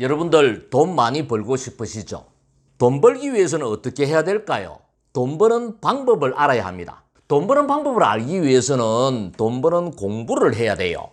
여러분들 돈 많이 벌고 싶으시죠? 돈 벌기 위해서는 어떻게 해야 될까요? 돈 버는 방법을 알아야 합니다. 돈 버는 방법을 알기 위해서는 돈 버는 공부를 해야 돼요.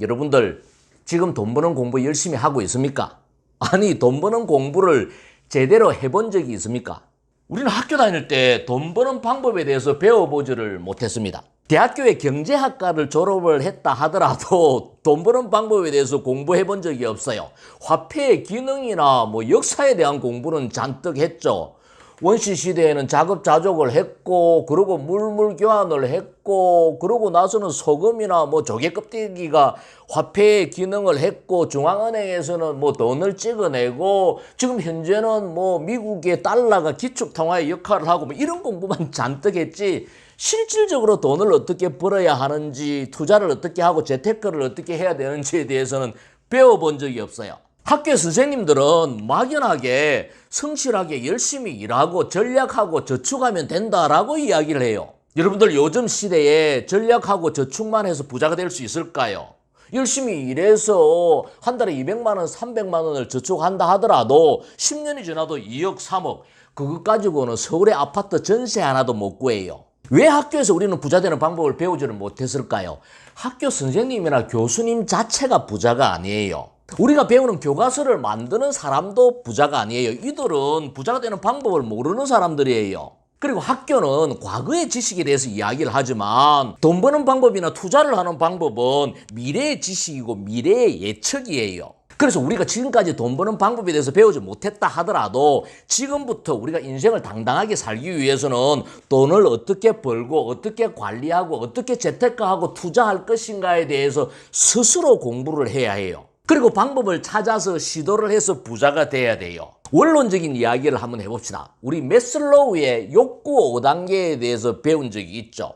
여러분들 지금 돈 버는 공부 열심히 하고 있습니까? 아니 돈 버는 공부를 제대로 해본 적이 있습니까? 우리는 학교 다닐 때 돈 버는 방법에 대해서 배워보지를 못했습니다. 대학교의 경제학과를 졸업을 했다 하더라도 돈 버는 방법에 대해서 공부해 본 적이 없어요. 화폐의 기능이나 뭐 역사에 대한 공부는 잔뜩 했죠. 원시 시대에는 자급자족을 했고 그리고 물물 교환을 했고 그러고 나서는 소금이나 뭐 조개 껍데기가 화폐의 기능을 했고 중앙은행에서는 뭐 돈을 찍어내고 지금 현재는 뭐 미국의 달러가 기축 통화의 역할을 하고 뭐 이런 공부만 잔뜩 했지 실질적으로 돈을 어떻게 벌어야 하는지 투자를 어떻게 하고 재테크를 어떻게 해야 되는지에 대해서는 배워본 적이 없어요. 학교 선생님들은 막연하게 성실하게 열심히 일하고 전략하고 저축하면 된다라고 이야기를 해요. 여러분들 요즘 시대에 전략하고 저축만 해서 부자가 될 수 있을까요? 열심히 일해서 한 달에 200만 원, 300만 원을 저축한다 하더라도 10년이 지나도 2억, 3억 그것 가지고는 서울의 아파트 전세 하나도 못 구해요. 왜 학교에서 우리는 부자 되는 방법을 배우지를 못했을까요? 학교 선생님이나 교수님 자체가 부자가 아니에요. 우리가 배우는 교과서를 만드는 사람도 부자가 아니에요. 이들은 부자가 되는 방법을 모르는 사람들이에요. 그리고 학교는 과거의 지식에 대해서 이야기를 하지만 돈 버는 방법이나 투자를 하는 방법은 미래의 지식이고 미래의 예측이에요. 그래서 우리가 지금까지 돈 버는 방법에 대해서 배우지 못했다 하더라도 지금부터 우리가 인생을 당당하게 살기 위해서는 돈을 어떻게 벌고 어떻게 관리하고 어떻게 재테크하고 투자할 것인가에 대해서 스스로 공부를 해야 해요. 그리고 방법을 찾아서 시도를 해서 부자가 돼야 돼요. 원론적인 이야기를 한번 해봅시다. 우리 메슬로우의 욕구 5단계에 대해서 배운 적이 있죠.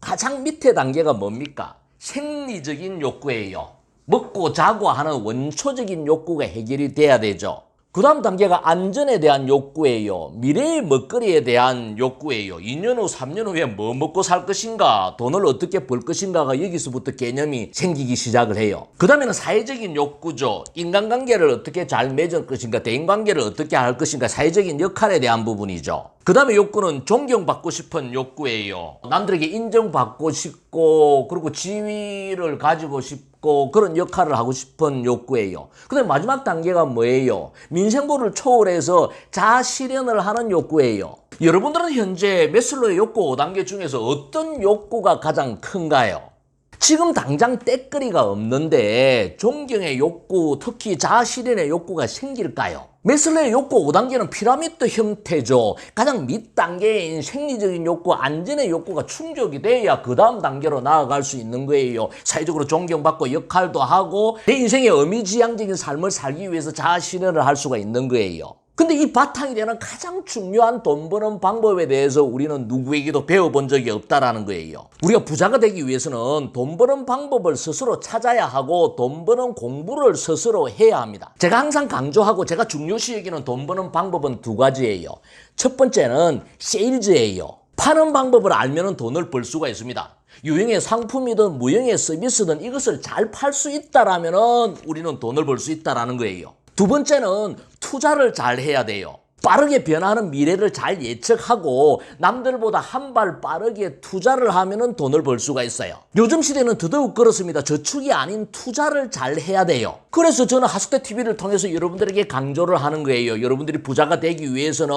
가장 밑에 단계가 뭡니까? 생리적인 욕구예요. 먹고 자고 하는 원초적인 욕구가 해결이 돼야 되죠. 그 다음 단계가 안전에 대한 욕구예요. 미래의 먹거리에 대한 욕구예요. 2년 후, 3년 후에 뭐 먹고 살 것인가, 돈을 어떻게 벌 것인가가 여기서부터 개념이 생기기 시작을 해요. 그 다음에는 사회적인 욕구죠. 인간관계를 어떻게 잘 맺을 것인가, 대인관계를 어떻게 할 것인가, 사회적인 역할에 대한 부분이죠. 그 다음에 욕구는 존경받고 싶은 욕구예요. 남들에게 인정받고 싶고, 그리고 지위를 가지고 싶고, 그런 역할을 하고 싶은 욕구예요. 그 다음에 마지막 단계가 뭐예요? 민생보를 초월해서 자아실현을 하는 욕구예요. 여러분들은 현재 메슬로의 욕구 5단계 중에서 어떤 욕구가 가장 큰가요? 지금 당장 때거리가 없는데 존경의 욕구, 특히 자아실현의 욕구가 생길까요? 메슬레의 욕구 5단계는 피라미드 형태죠. 가장 밑단계인 생리적인 욕구, 안전의 욕구가 충족이 돼야 그 다음 단계로 나아갈 수 있는 거예요. 사회적으로 존경받고 역할도 하고 내 인생의 의미지향적인 삶을 살기 위해서 자아실현을 할 수가 있는 거예요. 근데 이 바탕이 되는 가장 중요한 돈 버는 방법에 대해서 우리는 누구에게도 배워본 적이 없다라는 거예요. 우리가 부자가 되기 위해서는 돈 버는 방법을 스스로 찾아야 하고 돈 버는 공부를 스스로 해야 합니다. 제가 항상 강조하고 제가 중요시 여기는 돈 버는 방법은 두 가지예요. 첫 번째는 세일즈예요. 파는 방법을 알면 돈을 벌 수가 있습니다. 유형의 상품이든 무형의 서비스든 이것을 잘 팔 수 있다라면 우리는 돈을 벌 수 있다라는 거예요. 두 번째는 투자를 잘 해야 돼요. 빠르게 변하는 미래를 잘 예측하고 남들보다 한 발 빠르게 투자를 하면 돈을 벌 수가 있어요. 요즘 시대는 더더욱 그렇습니다. 저축이 아닌 투자를 잘 해야 돼요. 그래서 저는 하숙대 TV를 통해서 여러분들에게 강조를 하는 거예요. 여러분들이 부자가 되기 위해서는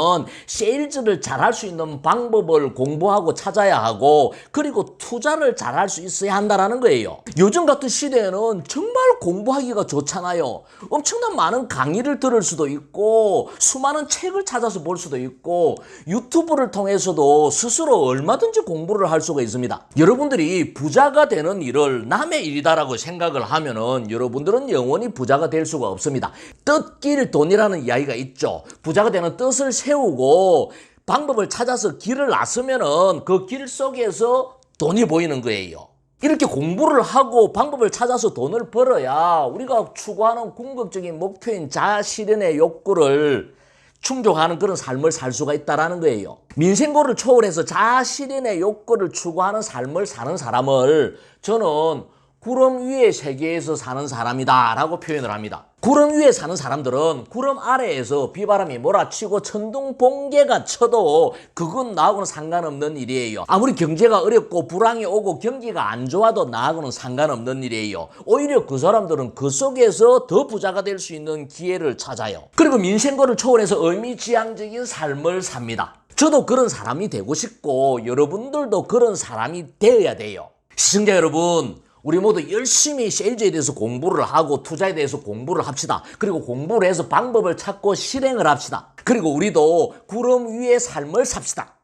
세일즈를 잘할 수 있는 방법을 공부하고 찾아야 하고 그리고 투자를 잘할 수 있어야 한다라는 거예요. 요즘 같은 시대에는 정말 공부하기가 좋잖아요. 엄청난 많은 강의를 들을 수도 있고 수많은 책을 찾아서 볼 수도 있고 유튜브를 통해서도 스스로 얼마든지 공부를 할 수가 있습니다. 여러분들이 부자가 되는 일을 남의 일이다라고 생각을 하면은 여러분들은 영원히 부자가 될 수가 없습니다. 뜻길 돈이라는 이야기가 있죠. 부자가 되는 뜻을 세우고 방법을 찾아서 길을 나서면은 그 길 속에서 돈이 보이는 거예요. 이렇게 공부를 하고 방법을 찾아서 돈을 벌어야 우리가 추구하는 궁극적인 목표인 자아실현의 욕구를 충족하는 그런 삶을 살 수가 있다라는 거예요. 민생고를 초월해서 자아실현의 욕구를 추구하는 삶을 사는 사람을 저는 구름 위의 세계에서 사는 사람이다 라고 표현을 합니다. 구름 위에 사는 사람들은 구름 아래에서 비바람이 몰아치고 천둥 번개가 쳐도 그건 나하고는 상관없는 일이에요. 아무리 경제가 어렵고 불황이 오고 경기가 안 좋아도 나하고는 상관없는 일이에요. 오히려 그 사람들은 그 속에서 더 부자가 될 수 있는 기회를 찾아요. 그리고 민생거를 초월해서 의미지향적인 삶을 삽니다. 저도 그런 사람이 되고 싶고 여러분들도 그런 사람이 되어야 돼요. 시청자 여러분, 우리 모두 열심히 세일즈에 대해서 공부를 하고 투자에 대해서 공부를 합시다. 그리고 공부를 해서 방법을 찾고 실행을 합시다. 그리고 우리도 구름 위의 삶을 삽시다.